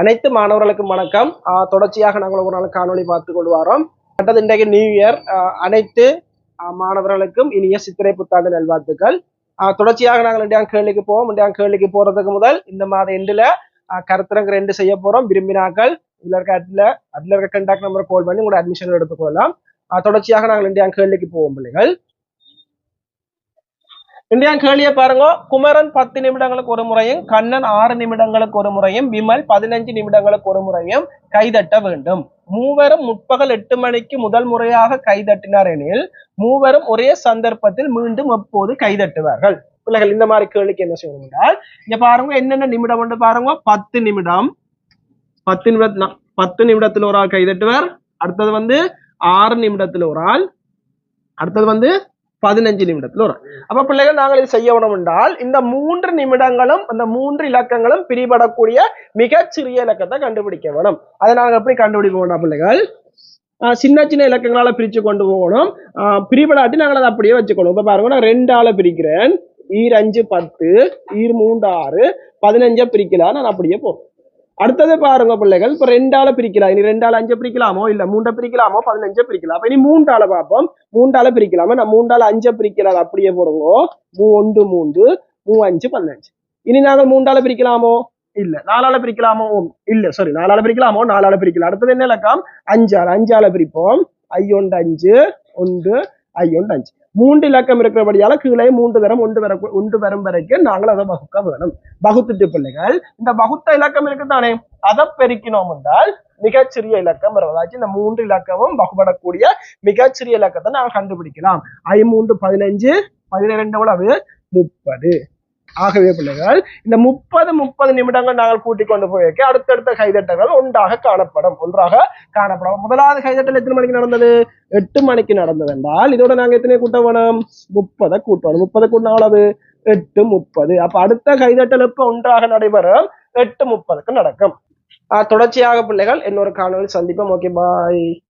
அனைத்து மாணவர்களுக்கும் வணக்கம். தொடர்ச்சியாக நாங்கள் ஒரு நாள் காணொளி பார்த்து கொண்டு வரோம் அடுத்தது இன்றைக்கு நியூ இயர் அனைத்து மாணவர்களுக்கும் இனிய சித்திரை புத்தாண்டு நல்வாழ்த்துக்கள். தொடர்ச்சியாக நாங்கள் இந்தியா கேள்விக்கு போவோம். இந்தியா கேள்விக்கு போறதுக்கு முதல் இந்த மாத எண்டுல கருத்தரங்க ரெண்டு செய்ய போறோம். விரும்பினாக்கள் இதுல இருக்க அதுல அதுல இருக்க கண்டாக்ட் நம்பர் கால் பண்ணி உங்களோட அட்மிஷன் எடுத்துக்கொள்ளலாம் தொடர்ச்சியாக நாங்கள் இந்தியா கேள்விக்கு போவோம் பிள்ளைகள். இந்தியா கேள்வியை பாருங்க. குமரன் பத்து நிமிடங்களுக்கு ஒரு முறையும் கண்ணன் ஆறு நிமிடங்களுக்கு ஒரு முறையும் விமல் பதினஞ்சு நிமிடங்களுக்கு ஒரு முறையும் கைதட்ட வேண்டும். மூவரும் முற்பகல் எட்டு மணிக்கு முதல் முறையாக கைதட்டினார் எனில் மூவரும் ஒரே சந்தர்ப்பத்தில் மீண்டும் எப்போது கைதட்டுவார்கள்? பிள்ளைகள் இந்த மாதிரி கேள்விக்கு என்ன செய்யணும் என்றால் இங்க பாருங்க என்னென்ன நிமிடம் வந்து பாருங்க. பத்து நிமிடம். பத்து நிமிட பத்து நிமிடத்தில் ஒரு ஆள் கைதட்டுவார். அடுத்தது வந்து ஆறு நிமிடத்தில் ஒரு ஆள். அடுத்தது வந்து பதினஞ்சு நிமிடத்துல வரும் அப்ப பிள்ளைகள் நாங்கள் இது செய்ய வேணும் என்றால் இந்த மூன்று நிமிடங்களும் அந்த மூன்று இலக்கங்களும் பிரிபடக்கூடிய மிகச்சிறிய இலக்கத்தை கண்டுபிடிக்க வேணும். அதை நாங்கள் எப்படி கண்டுபிடிக்க வேண்டாம் பிள்ளைகள்? ஆஹ் சின்ன சின்ன இலக்கங்களால பிரிச்சு கொண்டு போகணும். ஆஹ் பிரிபடாட்டி நாங்கள் அதை அப்படியே வச்சுக்கணும். இப்ப பாருங்க நான் ரெண்டால பிரிக்கிறேன். ஈர் அஞ்சு பத்து ஈர் மூன்று ஆறு பதினஞ்சா பிரிக்கலாம் நான் அப்படியே போறேன். அடுத்தது பாருங்க பிள்ளைகள் இப்ப ரெண்டால பிரிக்கலாம். இனி ரெண்டால அஞ்சு பிரிக்கலாமோ? இல்ல மூண்டை பிரிக்கலாமோ? பதினஞ்சு பிரிக்கலாம். அப்ப இனி மூன்றால பார்ப்போம். மூன்றால பிரிக்கலாமா? நான் மூன்றால அஞ்சு பிரிக்கலாம் அப்படியே போடுங்க. மூ ஒன்று மூன்று மூ அஞ்சு பதினஞ்சு. இனி நாங்கள் மூன்றால பிரிக்கலாமோ? இல்ல. நாலால பிரிக்கலாமோ? இல்ல சாரி நாலால பிரிக்கலாமோ? நாலால பிரிக்கலாம். அடுத்தது என்ன இலக்கம்? அஞ்சால அஞ்சால பிரிப்போம். ஐயொண்டு அஞ்சு ஒன்று ஐயொண்டு அஞ்சு. மூன்று இலக்கம் இருக்கிறபடியால கீழே மூன்று தரம் ஒன்று வர ஒன்று வரும் வரைக்கும் நாங்கள் அதை வகுக்க வேணும். வகுத்துட்டு பிள்ளைகள் இந்த வகுத்த இலக்கம் இருக்குதானே? அதை பெருக்கினோம் என்றால் மிகச்சிறிய இலக்கம் வருவதாச்சு இந்த மூன்று இலக்கமும் வகுபடக்கூடிய மிகச்சிறிய இலக்கத்தை நாங்கள் கண்டுபிடிக்கலாம். ஐ மூன்று பதினஞ்சு பதினிரெண்டு எவ்வளவு முப்பது. ஆகவே பிள்ளைகள் இந்த முப்பது முப்பது நிமிடங்கள் நாங்கள் கூட்டிக் கொண்டு போய் வைக்க அடுத்தடுத்த கைதட்டங்கள் ஒன்றாக காணப்படும். ஒன்றாக காணப்படும். முதலாவது கைதட்டல் எத்தனை மணிக்கு நடந்தது? எட்டு மணிக்கு நடந்தது என்றால் இதோட நாங்க எத்தனை கூட்ட வேணும்? முப்பதை கூட்டணும் முப்பதை கூட்டின எட்டு முப்பது. அப்ப அடுத்த கைதட்டல் ஒன்றாக நடைபெறும்? எட்டு முப்பதுக்கு நடக்கும். தொடர்ச்சியாக பிள்ளைகள் இன்னொரு காணொலி சந்திப்போம். Okay bye